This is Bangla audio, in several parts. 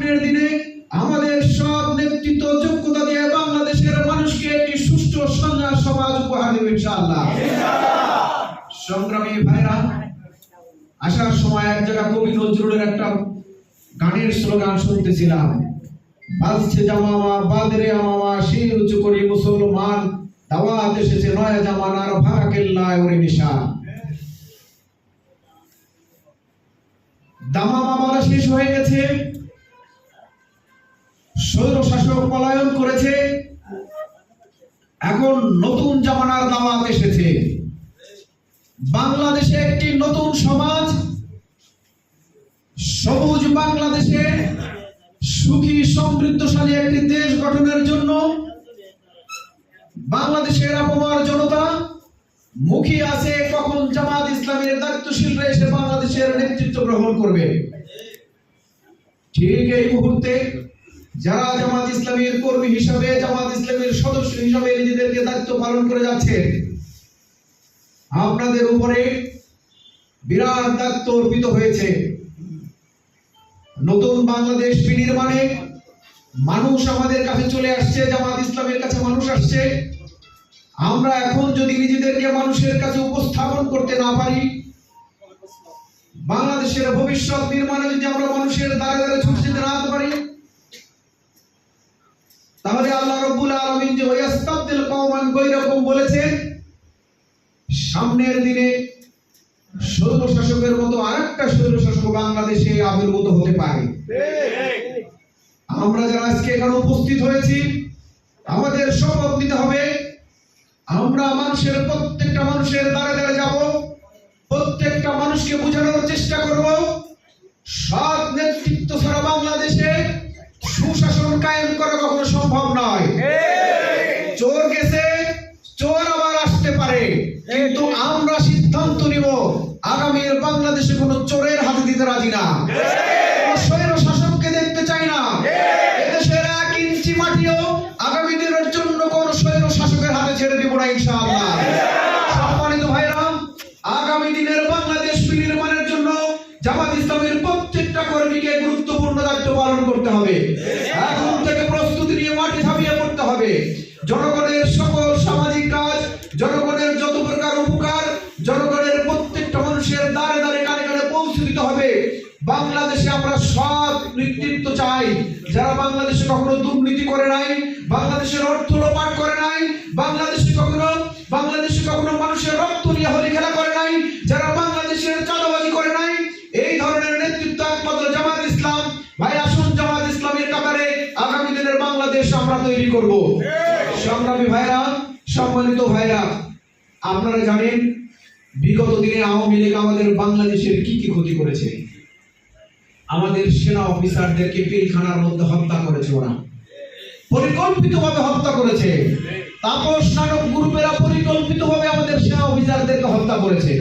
সামনের দিনে আমাদের সব নেতৃত্ব যোগ্যতা দিয়ে বাংলাদেশের মানুষকে একটি সুষ্ঠু সন্ন্যাস সমাজ উপহার দেবে ইনশাআল্লাহ। সংগ্রামী ভাইরা, আসার সময় এক জায়গা কবি নজরুলের একটা গানের স্লোগান শুনতেছিলাম। বাজছে জামামা, বাদরে আমামা, শির উঁচু করি মুসলমান, দাওয়াত এসেছে নয়া জামানার ভাঙা কেল্লায় ওরে নিশান। দামামা বলা শেষ হয়ে গেছে। স্বৈর শাসক পলায়ন করেছে, এখন নতুন জামানার দাওয়াত এসেছে। বাংলাদেশে একটি নতুন সমাজ, সবুজ বাংলাদেশে সুখী, সমৃদ্ধশালী একটি দেশ গঠনের জন্য বাংলাদেশের অপমার জনতা মুখী আছে, কখন জামাত ইসলামের দায়িত্বশীলরা এসে বাংলাদেশের নেতৃত্ব গ্রহণ করবে। ঠিক এই মুহূর্তে যারা জামাত ইসলামের কর্মী হিসাবে, জামাত ইসলামের সদস্য হিসাবে নিজেদেরকে দায়িত্ব পালন করে যাচ্ছে, আপনাদের উপরে বিরাট দায়িত্ব অর্পিত হয়েছে। নতুন বাংলাদেশ বিনির্মাণে মানুষ আমাদের কাছে চলে আসছে, জামাত ইসলামের কাছে মানুষ আসছে। আমরা এখন যদি নিজেদেরকে মানুষের কাছে উপস্থাপন করতে না পারি, বাংলাদেশের ভবিষ্যৎ নির্মাণে যদি আমরা মানুষের দ্বারে দ্বারে ছুটে না পারি সামনের দিনে শাসকের মতো আরেকটা স্বৈর শাসক বাংলাদেশে আবির্ভূত হতে পারে। আমরা যারা আজকে এখানে উপস্থিত হয়েছি, আমাদের শপথ নিতে হবে, আমরা মানুষের প্রত্যেকটা মানুষের দ্বারে দ্বারে যাব, প্রত্যেকটা মানুষকে বোঝানোর চেষ্টা করব, সৎ নেতৃত্ব ছাড়া বাংলাদেশে সুশাসন কায়েম করা কখনো সম্ভব কিন্তু আমরা সিদ্ধান্ত নিব, আগামীর বাংলাদেশে কোনো চোরের হাতে দিতে রাজি না। শাসককে দেখতে চাই না। আগামী দিনের জন্য স্বৈর শাসকের হাতে ছেড়ে না আগামী দিনের বাংলাদেশ জন্য জামাত ইসলামের প্রত্যেকটা কর্মীকে গুরুত্বপূর্ণ দায়িত্ব পালন করতে হবে। নেতৃত্ব চাই। যারা বাংলাদেশে কখনো দুর্নীতি করে নাই, বাংলাদেশের অর্থ লোপাট করে নাই, বাংলাদেশে কখনো বাংলাদেশে কখনো মানুষের রক্ত নিয়ে হলি খেলা করে নাই, যারা বাংলাদেশের চাঁদাবাজি করে নাই, এই ধরনের নেতৃত্ব একমাত্র জামাত ইসলাম। ভাই, আসুন জামাত ইসলামের কাতারে আগামী দিনের বাংলাদেশ আমরা তৈরি করব। সংগ্রামী ভাইরা, সম্মানিত ভাইরা, আপনারা জানেন, বিগত দিনে আওয়ামী লীগ আমাদের বাংলাদেশের কি কি ক্ষতি করেছে? আমাদের সেনা অফিসারদেরকে পিলখানার মধ্যে হত্যা করেছে ওরা। পরিকল্পিতভাবে হত্যা করেছে। তাপস নানক গ্রুপেরা পরিকল্পিতভাবে আমাদের সেনা অফিসারদেরকে হত্যা করেছে।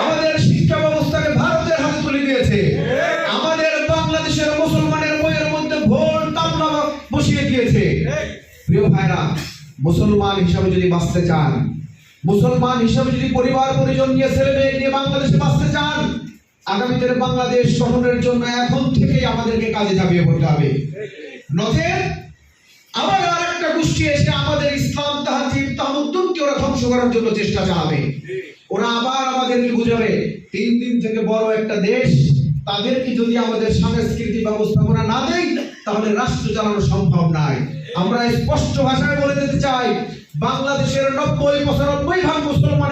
আমাদের শিক্ষা ব্যবস্থাকে ভারতের হাতে তুলে দিয়েছে। আমাদের বাংলাদেশের মুসলমানের বইয়ের মধ্যে তামলা বসিয়ে দিয়েছে। প্রিয় ভাইরা, মুসলমান হিসাবে যদি বাঁচতে চান, মুসলমান হিসাবে যদি পরিবার পরিজন নিয়ে ছেলে মেয়ে নিয়ে বাংলাদেশে বাঁচতে আগামীদের বাংলাদেশ গঠনের জন্য এখন থেকেই আমাদেরকে কাজে ঝাঁপিয়ে পড়তে হবে। নচেত আবার আর একটা গোষ্ঠী এসে আমাদের ইসলাম, তাহাজিব, তাহামুদ্দুনকে ওরা ধ্বংস করার জন্য চেষ্টা চালাবে। ওরা আবার আমাদেরকে বুঝাবে, তিন দিন থেকে বড় একটা দেশ, তাদেরকে যদি আমাদের সাংস্কৃতিক ব্যবস্থাপনা না দেয়, তাহলে রাষ্ট্র চালানো সম্ভব নয়। আমরা স্পষ্ট ভাষায় বলে দিতে চাই, বাংলাদেশের নব্বই পঁচানব্বই ভাগ মুসলমান